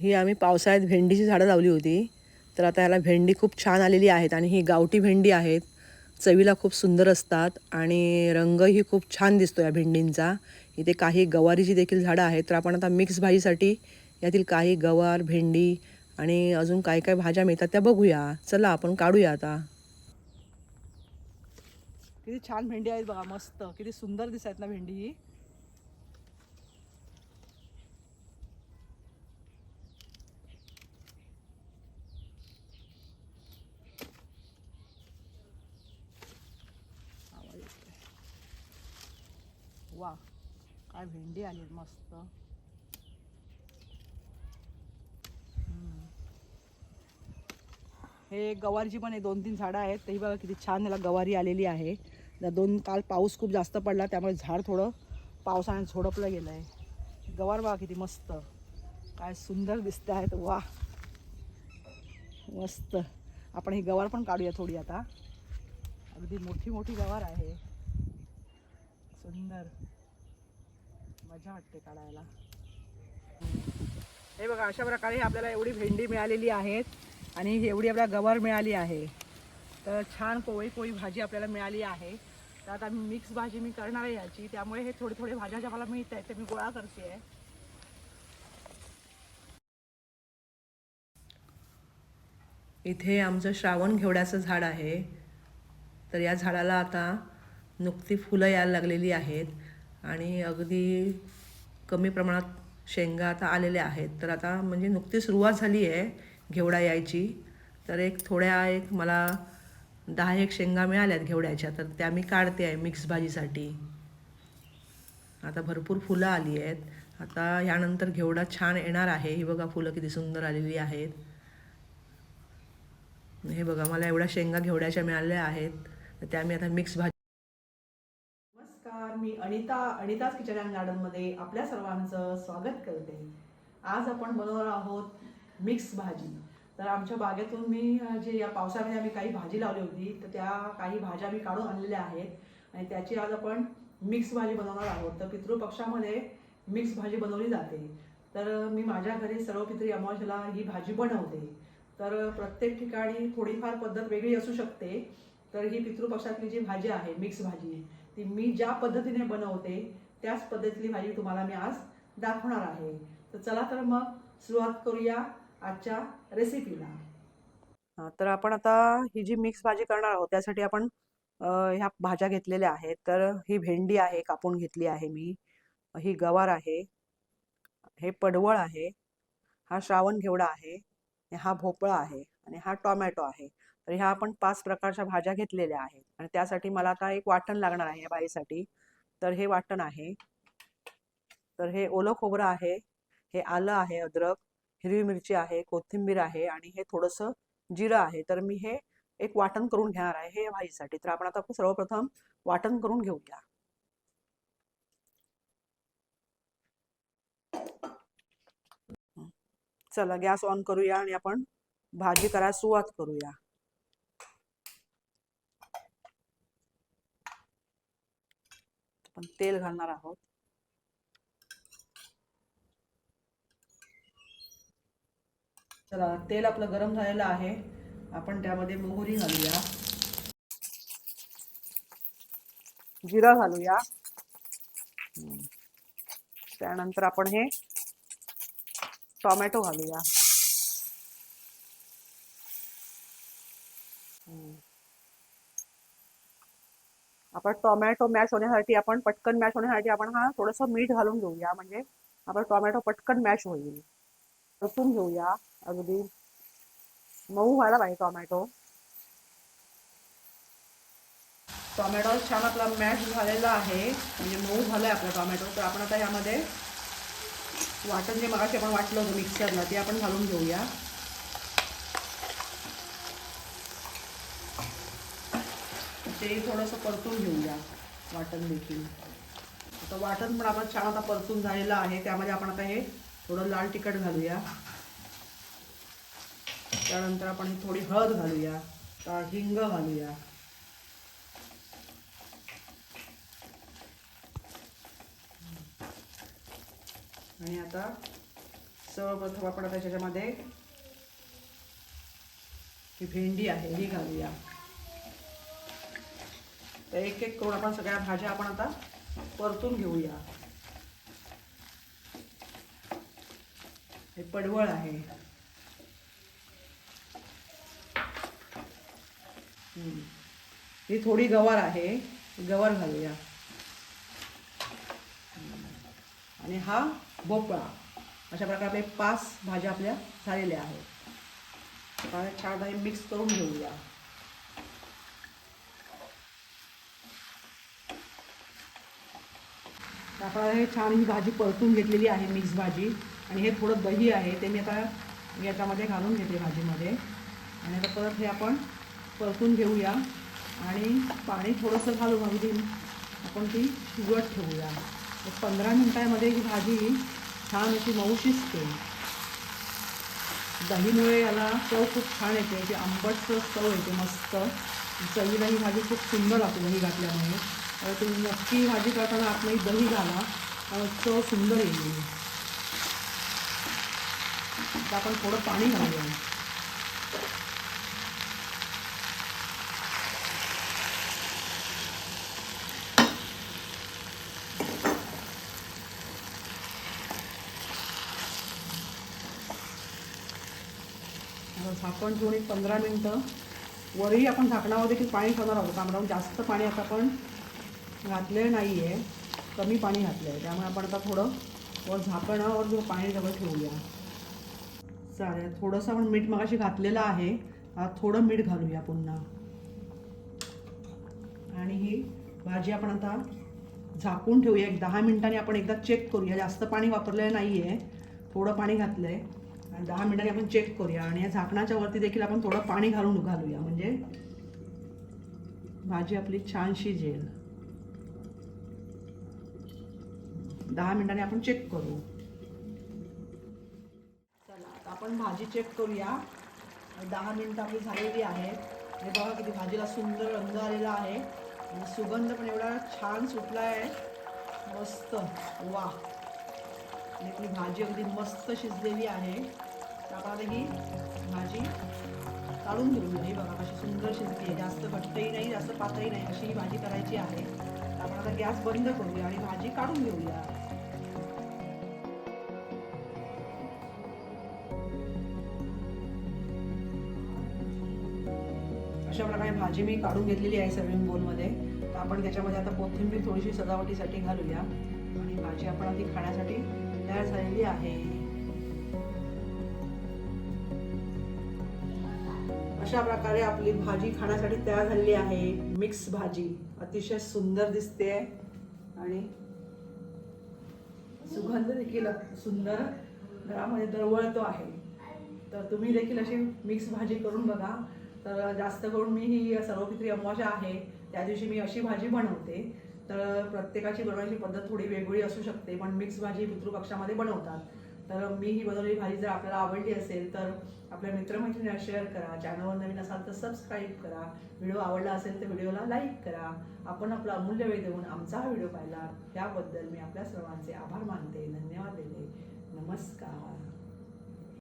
ही आम्ही पावसाळ्यात भेंडीची झाडं लावली होती. तर आता ह्याला भेंडी खूप छान आलेली आहेत आणि ही गावठी भेंडी आहेत. चवीला खूप सुंदर असतात आणि रंगही खूप छान दिसतो या भेंडींचा. इथे काही गवारीची देखील झाडं आहेत. तर आपण आता मिक्स भाजीसाठी यातील काही गवार भेंडी आणि अजून काय काय भाज्या मिळतात त्या बघूया. चला आपण काढूया आता. किती छान भेंडी आहेत बघा मस्त. किती सुंदर दिसत ना भेंडी ही. वा. काय भेंडी आली मस्त. हे गवारीची पण आहे दोन तीन झाडं आहेत. तेही बघा किती छान याला गवारी आलेली आहे. दोन काल पाऊस खूप जास्त पडला त्यामुळे झाड थोडं पावसाने झोडपलं गेलं आहे गवार बघा किती मस्त. काय सुंदर दिसत आहेत. वा. मस्त. आपण ही गवार पण काढूया थोडी आता. अगदी मोठी मोठी गवार आहे. सुंदर. मजा वाटते काढायला. हे बघा अशा प्रकारे आपल्याला एवढी भेंडी मिळालेली आहेत आणि एवढी आपल्याला गवार मिळाली आहे. तर छान पोळी पोळी भाजी आपल्याला मिळाली आहे. तर आता मी मिक्स भाजी मी करणार आहे याची. त्यामुळे हे थोडे थोडे भाज्या ज्या मला मिळत आहेत ते मी गोळा करते आहे इथे आमचं श्रावण घेवड्याचं झाड आहे. तर या झाडाला आता नुकती फुलं यायला लागलेली आहेत. आणि अगदी कमी प्रमाणात शेंगा आता आलेल्या आहेत. तर आता म्हणजे नुकती सुरुवात झाली आहे घेवडा यायची. तर एक थोड्या एक मला दहा एक शेंगा मिळाल्यात घेवड्याच्या तर त्या मी काढते आहे मिक्स भाजीसाठी. आता भरपूर फुलं आली आहेत. आता ह्यानंतर घेवडा छान येणार आहे. ही बघा फुलं किती सुंदर आलेली आहेत. हे बघा मला एवढ्या शेंगा घेवड्याच्या मिळाल्या आहेत. तर त्या मी आता मिक्स भाजी मी अनिता अनिताज किचन अँड गार्डनमध्ये आपल्या सर्वांचं स्वागत करते. आज आपण बनवणार आहोत मिक्स भाजी. तर आमच्या बागेतून मी जे या पावसामध्ये आम्ही काही भाजी लावली होती तर त्या काही भाज्या मी काढून आणलेल्या आहेत. आणि त्याची आज आपण मिक्स भाजी बनवणार आहोत. तर पितृपक्षामध्ये मिक्स भाजी बनवली जाते. तर मी माझ्या घरी सर्व पितृ अमावश्याला ही भाजी बनवते. तर प्रत्येक ठिकाणी थोडीफार पद्धत वेगळी असू शकते. तर ही पितृपक्षातली जी भाजी आहे मिक्स भाजी ती मी ज्या पद्धतीने बनवते त्याच पद्धतीने भाजी तुम्हाला मी आज दाखवणार आहे. तर चला तर मग सुरुवात करूया आजच्या रेसिपीला तर आपण आता ही जी मिक्स भाजी करणार आहोत त्यासाठी आपण ह्या भाज्या घेतलेल्या आहेत. तर ही भेंडी आहे कापून घेतली आहे मी. ही गवार आहे. हे पडवळ आहे. हा श्रावण घेवडा आहे. हा भोपळा आहे. आणि हा टोमॅटो आहे. तर ह्या आपण पाच प्रकारच्या भाज्या घेतलेल्या आहेत. आणि त्यासाठी मला आता एक वाटण लागणार आहे या भाजीसाठी तर हे वाटण आहे. तर हे ओलं खोबरं आहे. हे आलं आहे अद्रक. हिरवी मिरची आहे. कोथिंबीर आहे. आणि हे थोडंसं जिरं आहे. तर मी हे एक वाटण करून घेणार आहे हे भाजीसाठी तर आपण आता सर्वप्रथम वाटण करून घेऊया. चला गॅस ऑन करूया आणि आपण भाजी करायला सुरुवात करूया. आपण तेल घालणार आहोत. चला तेल आपलं गरम झालेलं आहे. आपण त्यामध्ये मोहरी घालूया. जिरा घालूया. त्यानंतर आपण हे टोमॅटो घालूया. आपण टोमॅटो मॅश होण्यासाठी आपण पटकन मॅश होण्यासाठी आपण हा थोडंसं मीठ घालून घेऊया. म्हणजे आपण टोमॅटो पटकन मॅश होईल. परतून घेऊया. अगदी मऊ व्हायला पाहिजे टोमॅटो. टोमॅटो छान आपला मॅश झालेला आहे. म्हणजे मऊ झालाय आपला टोमॅटो. तर आपण आता यामध्ये वाटण जे मगाशी आपण वाटलं होतं मिक्सरला ते आपण घालून घेऊया. ते थोडंसं परतून घेऊया वाटण देखील. आता वाटण पण आपण छान आता परतून झालेलं आहे. त्यामध्ये आपण आता हे थोडं लाल तिखट घालूया. त्यानंतर आपण थोडी हळद घालूया. हिंग घालूया. आणि आता सर्वप्रथम आपण आता त्याच्यामध्ये ही भेंडी आहे ही घालूया. तर एक एक करून आपण सगळ्या भाज्या आपण आता परतून घेऊया. हे पडवळ आहे. ही थोडी गवार आहे. गवार घालूया. आणि हा भोपळा. अशा प्रकारे आपले पाच भाज्या आपल्या झालेल्या आहेत. छान मिक्स करून घेऊया. तर आपण हे छान ही भाजी परतून घेतलेली आहे मिक्स भाजी. आणि हे थोडं दही आहे ते मी आता याच्यामध्ये घालून घेते भाजीमध्ये. आणि आता परत हे आपण परतून घेऊया. आणि पाणी थोडंसं घालून अगदी आपण ती शिजवत ठेवूया. तर पंधरा मिनटामध्ये ही भाजी छान अशी मऊ शिजते. दहीमुळे याला चव खूप छान येते ती आंबट चव येते मस्त. चवीला ही भाजी खूप सुंदर लागते दही घातल्यामुळे. तुम्ही नक्की भाजी करताना आतमध्ये दही घाला. त्यामुळे चव सुंदर येईल. आता आपण थोडं पाणी घालूया. झाकण ठेवून एक पंधरा मिनटं. वरही आपण झाकणावर देखील पाणी ठेवणार आहोत. कारण जास्त पाणी आता आपण घातलेलं नाही आहे कमी पाणी घातलं आहे त्यामुळे आपण आता थोडं वर झाकणावर जो पाणी जवळ ठेवूया. चालेल. थोडंसं आपण मीठ मगाशी घातलेलं आहे. आता थोडं मीठ घालूया पुन्हा. आणि ही भाजी आपण आता झाकून ठेवूया. एक दहा मिनिटांनी आपण एकदा चेक करूया. जास्त पाणी वापरलेलं नाही आहे थोडं पाणी घातलं आहे आणि दहा मिनिटांनी आपण चेक करूया. आणि या झाकणाच्या वरती देखील आपण थोडं पाणी घालून घालूया. म्हणजे भाजी आपली छान शिजेल दहा मिनिटांनी आपण चेक करू. चला आता आपण भाजी चेक करूया. दहा मिनिटं आपली झालेली आहे. हे बघा किती भाजीला सुंदर रंग आलेला आहे. आणि सुगंध पण एवढा छान सुटला आहे मस्त. वा. आणि आपली भाजी अगदी मस्त शिजलेली आहे. तर आपण ही भाजी काढून घेऊ म्हणजे बघा कशी सुंदर शिजली आहे जास्त घट्टही नाही जास्त पातळी नाही. अशी ही भाजी करायची आहे. आपण आता गॅस बंद करूया आणि भाजी काढून घेऊया. अशा प्रकारे भाजी मी काढून घेतलेली आहे सर्विंग बोलमध्ये तर आपण त्याच्यामध्ये आता कोथिंबीर थोडीशी सजावटीसाठी घालूया. आणि भाजी आपण आधी खाण्यासाठी तयार झालेली आहे. अशा प्रकारे आपली भाजी खाण्यासाठी तयार झालेली आहे. मिक्स भाजी. अतिशय सुंदर दिसते आणि सुगंध देखील सुंदर घरामध्ये दरवळतो आहे. तर तुम्ही देखील अशी मिक्स भाजी करून बघा. तर जास्त करून मी ही सर्वपित्री अमावस्या आहे. त्या दिवशी मी अशी भाजी बनवते. तर प्रत्येकाची बनवायची पद्धत थोडी वेगळी असू शकते पण मिक्स भाजी पितृपक्षामध्ये बनवतात. तर मी ही बनवलेली भाजी जर आपल्याला आवडली असेल तर आपल्या मित्रमैत्रिणीला शेअर करा. चॅनलवर नवीन असाल तर सबस्क्राईब करा. व्हिडिओ आवडला असेल तर व्हिडिओला लाईक करा. आपण आपला अमूल्य वेळ देऊन आमचा हा व्हिडिओ पाहिला. त्याबद्दल मी आपल्या सर्वांचे आभार मानते. धन्यवाद देते. नमस्कार.